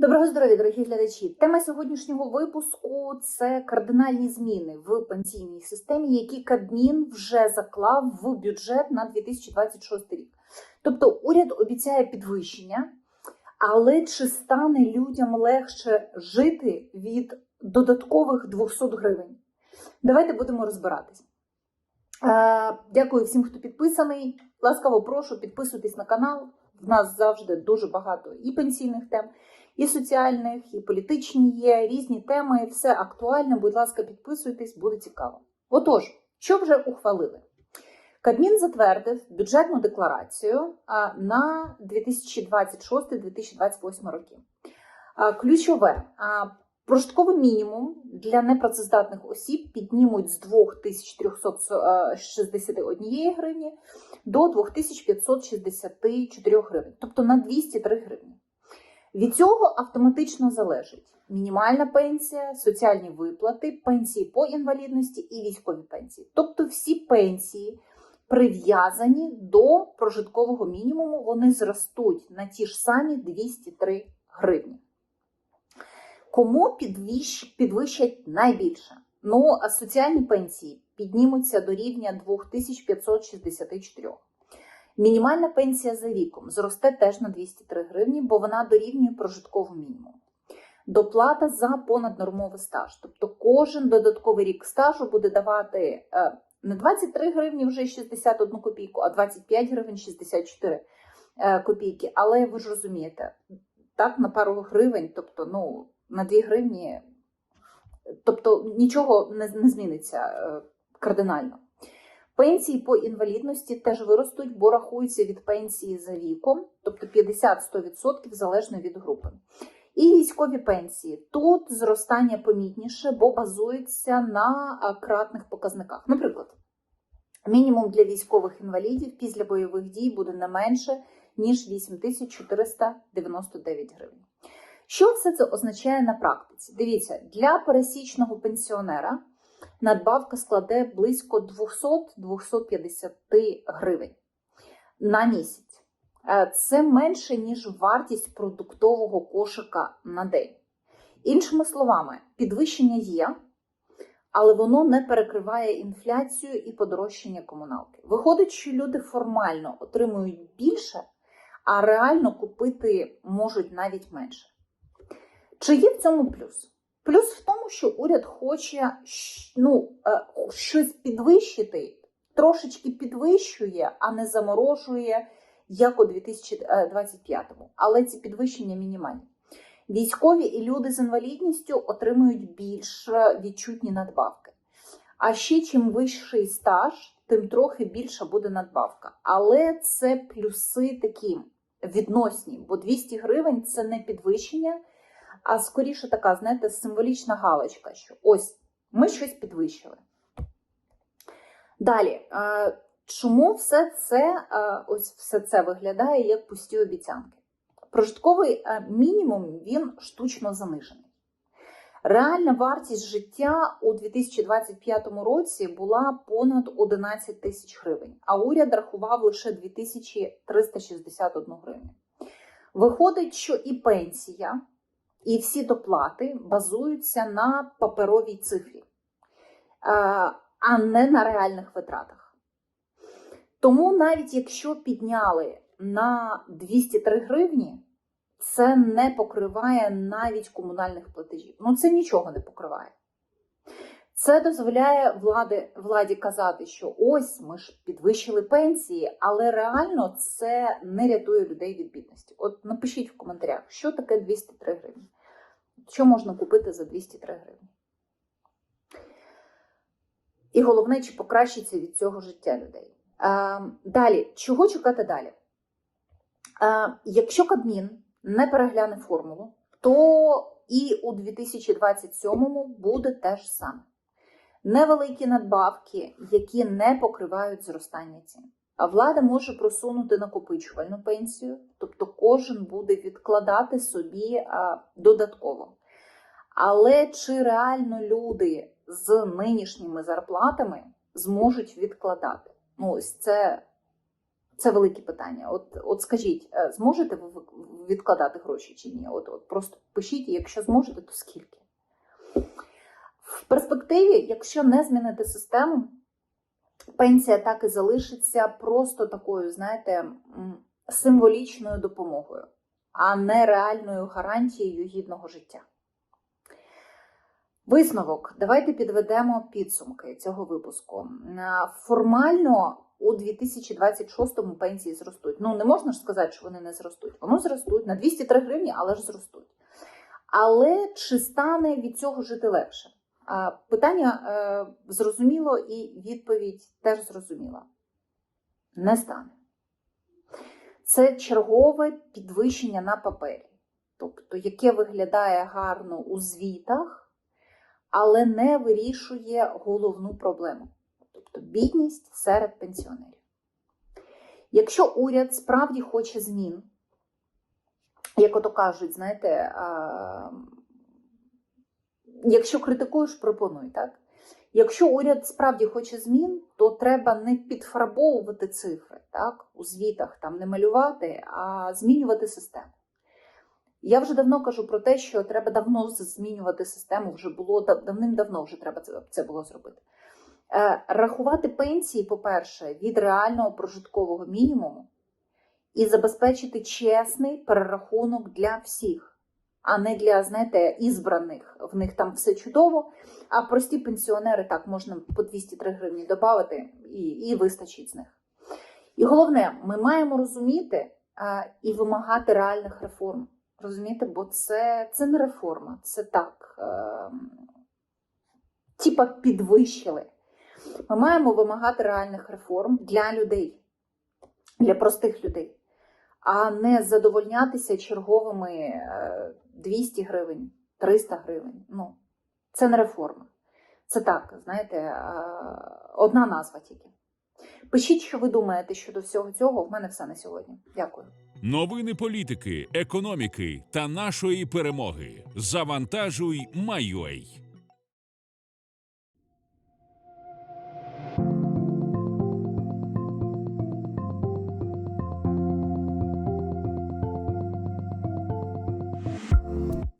Доброго здоров'я, дорогі глядачі. Тема сьогоднішнього випуску це кардинальні зміни в пенсійній системі, які Кабмін вже заклав в бюджет на 2026 рік. Тобто, уряд обіцяє підвищення, але чи стане людям легше жити від додаткових 200 гривень? Давайте будемо розбиратись. Е, Дякую всім, хто підписаний. Ласкаво прошу, підписуйтесь на канал. В нас завжди дуже багато і пенсійних тем, і соціальних, і політичні є, різні теми, все актуальне. Будь ласка, підписуйтесь, буде цікаво. Отож, що вже ухвалили? Кабмін затвердив бюджетну декларацію на 2026-2028 роки. Ключове прожитковий мінімум для непрацездатних осіб піднімуть з 2361 гривні до 2564 гривень, тобто на 203 гривні. Від цього автоматично залежить мінімальна пенсія, соціальні виплати, пенсії по інвалідності і військові пенсії. Тобто всі пенсії прив'язані до прожиткового мінімуму, вони зростуть на ті ж самі 203 гривні. Кому підвищать найбільше? Ну, а соціальні пенсії піднімуться до рівня 2564. Мінімальна пенсія за віком зросте теж на 203 гривні, бо вона дорівнює прожитковому мінімуму. Доплата за понаднормовий стаж. Тобто кожен додатковий рік стажу буде давати е, не 23 гривні вже 61 копійку, а 25 гривень 64 е, копійки. Але ви ж розумієте, так, на пару гривень, тобто ну, на 2 гривні, тобто нічого не, не зміниться е, кардинально. Пенсії по інвалідності теж виростуть, бо рахуються від пенсії за віком, тобто 50-100% залежно від групи. І військові пенсії. Тут зростання помітніше, бо базується на кратних показниках. Наприклад, мінімум для військових інвалідів після бойових дій буде не менше, ніж 8499 гривень. Що все це означає на практиці? Дивіться, для пересічного пенсіонера надбавка складе близько 200-250 гривень на місяць. Е, Це менше, ніж вартість продуктового кошика на день. Іншими словами, підвищення є, але воно не перекриває інфляцію і подорожчання комуналки. Виходить, що люди формально отримують більше, а реально купити можуть навіть менше. Чи є в цьому плюс? Плюс в тому, що уряд хоче ну, е, щось підвищити, трошечки підвищує, а не заморожує, як у 2025-му. Але ці підвищення мінімальні. Військові і люди з інвалідністю отримують більш відчутні надбавки. А ще чим вищий стаж, тим трохи більша буде надбавка. Але це плюси такі відносні, бо 200 гривень це не підвищення а скоріше така, знаєте, символічна галочка, що ось ми щось підвищили. Далі, чому все це ось все це виглядає як пусті обіцянки? Прожитковий мінімум він штучно занижений. Реальна вартість життя у 2025 році була понад 11 тисяч гривень, а уряд рахував лише 2361 гривню. Виходить, що і пенсія, і всі доплати базуються на паперовій цифрі, а не на реальних витратах. Тому навіть якщо підняли на 203 гривні, це не покриває навіть комунальних платежів. Ну, це нічого не покриває. Це дозволяє влади, владі казати, що ось ми ж підвищили пенсії, але реально це не рятує людей від бідності. От напишіть в коментарях, що таке 203 гривні. Що можна купити за 203 гривні? І головне, чи покращиться від цього життя людей. А, далі, чого чекати далі? А, якщо Кабмін не перегляне формулу, то і у 2027 буде те ж саме невеликі надбавки, які не покривають зростання цін. А влада може просунути накопичувальну пенсію, тобто кожен буде відкладати собі додатково. Але чи реально люди з нинішніми зарплатами зможуть відкладати? Ну, ось це Це велике питання. От, от скажіть, е, зможете ви відкладати гроші чи ні? От, от просто пишіть, якщо зможете, то скільки? В перспективі, якщо не змінити систему, пенсія так і залишиться просто такою, знаєте, символічною допомогою, а не реальною гарантією гідного життя. Висновок. Давайте підведемо підсумки цього випуску. Е, Формально у 2026-му пенсії зростуть. Ну, не можна ж сказати, що вони не зростуть. Вони зростуть на 203 гривні, але ж зростуть. Але чи стане від цього жити легше? Питання е, зрозуміло, і відповідь теж зрозуміла. Не стане. Це чергове підвищення на папері, тобто, яке виглядає гарно у звітах, але не вирішує головну проблему, тобто бідність серед пенсіонерів. Якщо уряд справді хоче змін, як ото кажуть, знаєте, якщо критикуєш, пропонуй, так? Якщо уряд справді хоче змін, то треба не підфарбовувати цифри так, у звітах, там не малювати, а змінювати систему. Я вже давно кажу про те, що треба давно змінювати систему, вже було давним-давно вже треба це, було зробити. Е, рахувати пенсії, по-перше, від реального прожиткового мінімуму і забезпечити чесний перерахунок для всіх, а не для, знаєте, ізбраних. В них там все чудово, а прості пенсіонери так можна по 203 гривні додати і, і вистачить з них. І головне, ми маємо розуміти а, і вимагати реальних реформ. Розумієте, бо це, це не реформа, це так. Е, типа підвищили. Ми маємо вимагати реальних реформ для людей, для простих людей, а не задовольнятися черговими е, 200 гривень, 300 гривень. Ну, це не реформа. Це так, знаєте, е, одна назва тільки. Пишіть, що ви думаєте щодо всього цього. В мене все на сьогодні. Дякую. Новини політики, економіки та нашої перемоги. Завантажуй, Майой.